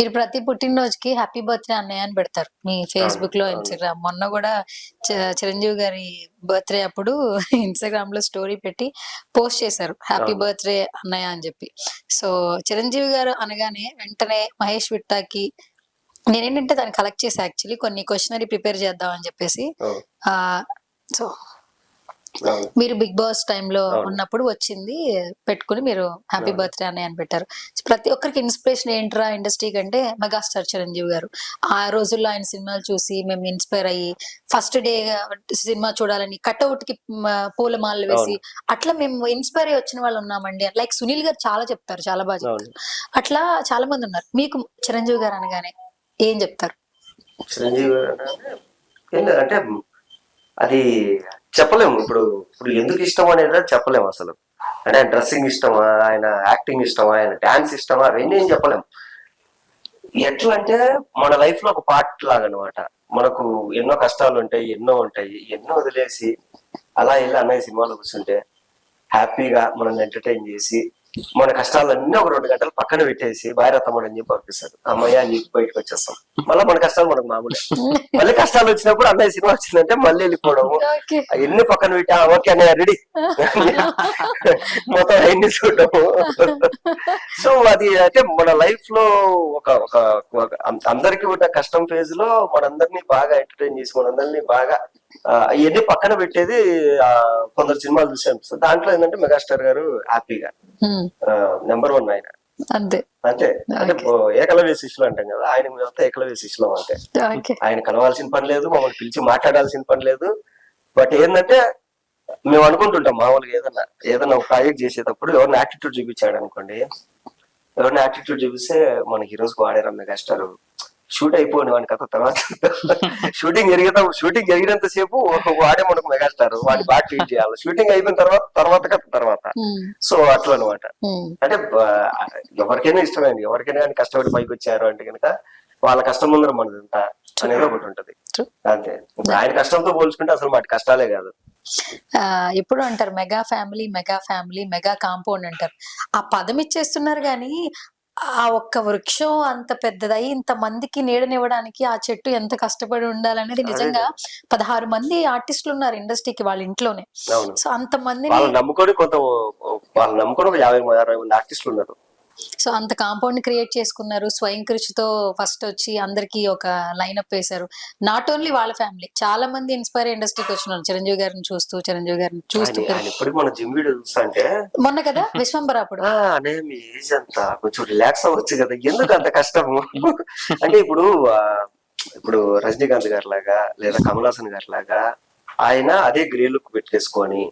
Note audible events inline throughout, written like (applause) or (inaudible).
మీరు ప్రతి పుట్టినరోజుకి హ్యాపీ బర్త్డే అన్నయ్య అని పెడతారు మీ ఫేస్బుక్లో. ఇన్స్టాగ్రామ్ మొన్న కూడా చిరంజీవి గారి బర్త్డే అప్పుడు (laughs) ఇన్స్టాగ్రామ్లో స్టోరీ పెట్టి పోస్ట్ చేశారు హ్యాపీ. బర్త్డే అన్నయ్య అని చెప్పి సో చిరంజీవి గారు అనగానే వెంటనే మహేష్ విట్టాకి నేనేంటంటే దాన్ని కలెక్ట్ చేసి యాక్చువల్లీ కొన్ని క్వశ్చనరీ ప్రిపేర్ చేద్దాం అని చెప్పేసి సో. మీరు బిగ్ బాస్ టైంలో. ఉన్నప్పుడు వచ్చింది పెట్టుకుని మీరు హ్యాపీ. బర్త్డే అని అని పెట్టారు. ప్రతి ఒక్కరికి ఇన్స్పిరేషన్ ఏంట్రా ఇండస్ట్రీ కంటే మెగాస్టార్ చిరంజీవి గారు. ఆ రోజుల్లో ఆయన సినిమాలు చూసి మేము ఇన్స్పైర్ అయ్యి ఫస్ట్ డే సినిమా చూడాలని కట్అవుట్కి పూలమాలలు వేసి అట్లా మేము ఇన్స్పైర్ అయ్యి వచ్చిన వాళ్ళు ఉన్నామండి. లైక్ సునీల్ గారు చాలా చెప్తారు చాలా బాగా చెప్తారు. అట్లా చాలా మంది ఉన్నారు. మీకు చిరంజీవి గారు అనగానే ఏం చెప్తారు? చిరంజీవి అంటే అది చెప్పలేము. ఇప్పుడు ఇప్పుడు ఎందుకు ఇష్టం అనేది చెప్పలేము అసలు. అంటే ఆయన డ్రెస్సింగ్ ఇష్టమా ఆయన యాక్టింగ్ ఇష్టమా ఆయన డాన్స్ ఇష్టమా అవన్నీ ఏం చెప్పలేము. ఎట్లా అంటే మన లైఫ్లో ఒక పార్ట్ లాగా అనమాట మనకు ఎన్నో కష్టాలు ఉంటాయి ఎన్నో ఉంటాయి ఎన్నో వదిలేసి అలా వెళ్ళి అన్నయ్య సినిమాలో కూర్చుంటే హ్యాపీగా మనల్ని ఎంటర్టైన్ చేసి మన కష్టాలన్నీ ఒక రెండు గంటలు పక్కన పెట్టేసి భార్యతమ్మడు అని చెప్పి పంపిస్తారు అమ్మయ్య చెప్పి బయటకు వచ్చేస్తాం. మళ్ళీ మన కష్టాలు మనకు మామూలే. మళ్ళీ కష్టాలు వచ్చినప్పుడు అన్నయ్య సినిమా వచ్చిందంటే మళ్ళీ వెళ్ళిపోవడము. ఎన్ని పక్కన పెట్టా ఓకే అన్నయ్య రెడీ. (laughs) మొత్తం అన్ని చూడటము సో అది అంటే మన లైఫ్లో ఒక ఒక ఒక అందరికీ ఉన్న కష్టం ఫేజ్లో మనందరినీ బాగా ఎంటర్టైన్ చేసి మనందరినీ బాగా ఇవన్నీ పక్కన పెట్టేది కొందరు సినిమాలు చూసాం. సో దాంట్లో ఏంటంటే మెగాస్టార్ గారు హ్యాపీగా. నెంబర్ వన్ ఆయన. అంతే. అంతే. అంటే ఏకలవ్య శిష్యులు అంటాం కదా ఆయన మేమంతా ఏకలవ్య శిష్యులు అంతే. ఓకే ఆయన కలవాల్సిన పని లేదు మమ్మల్ని పిలిచి మాట్లాడాల్సిన పని లేదు. బట్ ఏంటంటే మేము అనుకుంటుంటాం మామూలుగా ఏదన్నా ఏదన్నా ఒక ప్రాజెక్ట్ చేసేటప్పుడు ఎవరిని యాటిట్యూడ్ చూపించాడు అనుకోండి ఎవరిని యాటిట్యూడ్ చూపిస్తే మనకి ఈ రోజు వాడారు మెగాస్టార్ షూట్ అయిపోయిన వాడి కథ తర్వాత షూటింగ్ జరిగేట షూటింగ్ జరిగినంత సేపు వాడే మనకు మెగాస్టార్. వాడిని బాగా ట్రీట్ చేయాలి. షూటింగ్ అయిపోయిన తర్వాత తర్వాత కథ తర్వాత. ఉమ్, సో అట్లా అనమాట ఉమ్. అంటే ఎవరికైనా ఇష్టమైంది. ఎవరికైనా కానీ కష్టపడి పైకి వచ్చారు అంటే కనుక వాళ్ళ కష్టం ముందర మనదంతా అనేది ఒకటి ఉంటది. అంతే. ఆయన కష్టంతో పోల్చుకుంటే అసలు వాటి కష్టాలే కాదు. ఆ, ఇప్పుడు అంటారు mega family mega family mega compound అంటారు. ఆ పదం ఇచ్చేస్తున్నారు కానీ ఆ ఒక్క వృక్షం అంత పెద్దదై ఇంత మందికి నీడనివ్వడానికి ఆ చెట్టు ఎంత కష్టపడి ఉండాలనేది నిజంగా పదహారు మంది ఆర్టిస్టులు ఉన్నారు ఇండస్ట్రీకి వాళ్ళ ఇంట్లోనే. సో అంత మందిని వాళ్ళు నమ్ముకొని కొంత వాళ్ళు నమ్ముకొని ఒక యాభై మంది అరవై మంది ఆర్టిస్టులు ఉన్నారు. సో అంత కాంపౌండ్ క్రియేట్ చేసుకున్నారు. స్వయం కృషితో ఫస్ట్ వచ్చి అందరికి ఒక లైనప్ వేశారు. నాట్ ఓన్లీ వాళ్ళ ఫ్యామిలీ చాలా మంది ఇన్స్పైర్ ఇండస్ట్రీకి వచ్చినారు. చిరంజీవి గారిని చూస్తూ చిరంజీవి గారిని చూస్తూ మన జిమ్ వీడియో మొన్న కదా విశ్వంబర అప్పుడు "ఆ, అనే మీ ఏజ్ అంతా కొంచెం రిలాక్స్ అవ్వచ్చు కదా. ఎందుకు అంత కష్టము? అంటే ఇప్పుడు ఇప్పుడు రజనీకాంత్ గారి లాగా లేదా కమల్ హాసన్ గారి లాగా ఆయన అదే గ్రే లుక్ పెట్టేసుకొని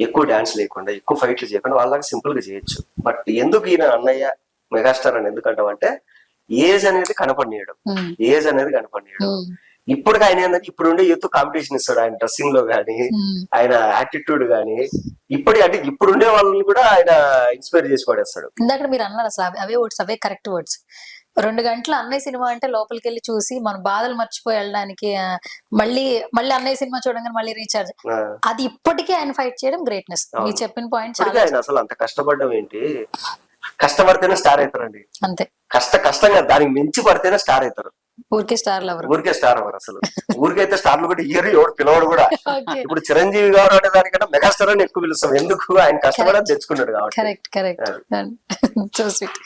ఎక్కువ డాన్స్ లేకుండా ఎక్కువ ఫైట్లు చేయకుండా వాళ్ళకి సింపుల్గా చేయొచ్చు. బట్ ఎందుకు ఈయన అన్నయ్య మెగాస్టార్ అని ఎందుకంటాం అంటే ఏజ్ అనేది కనపడియడం ఉమ్, ఏజ్ అనేది కనపడియడం ఉమ్, ఇప్పుడు ఆయన ఏంటంటే ఇప్పుడు ఉండే యూత్ కాంపిటీషన్ ఇస్తాడు ఆయన డ్రెస్సింగ్లో గానీ ఉమ్. ఆయన యాటిట్యూడ్ గానీ. ఇప్పటి అంటే ఇప్పుడు ఉండే వాళ్ళని కూడా ఆయన ఇన్స్పైర్ చేసి పడేస్తాడు. ఇందాక మీరు అన్నారు అసలు అవే- వర్డ్స్ అవే కరెక్ట్ వర్డ్స్ రెండు గంటలు అన్నయ్య సినిమా అంటే లోపలికి వెళ్ళి చూసి మన బాధలు మర్చిపోయి వెళ్ళడానికి మళ్ళీ మళ్ళీ అన్నయ్య సినిమా చూడగానే మళ్ళీ రీఛార్జ్ అది ఇప్పటికీ ఆయన ఫైట్ చేయడం గ్రేట్నెస్ మీరు. చెప్పిన పాయింట్ ఆయన అసలు అంత కష్టపడడం ఏంటి? కష్టపడితేనే స్టార్ అవుతారండి. అంతే. కష్ట కష్టంగా దానికి మించి పడితేనే స్టార్ అవుతారు. ఊరికే స్టార్ లవర్. ఊరికే స్టార్ అవ్వరు అసలు. ఊరికైతే స్టార్లు కూడా ఇయ్యరు ఎవరు పిలవడు కూడా. ఇప్పుడు చిరంజీవి గారు అనే దానికంటే మెగాస్టార్ అని ఎక్కువ పిలుస్తాం. ఎందుకు? ఆయన కష్టపడి తెచ్చుకున్నాడు కాబట్టి. Correct correct so sweet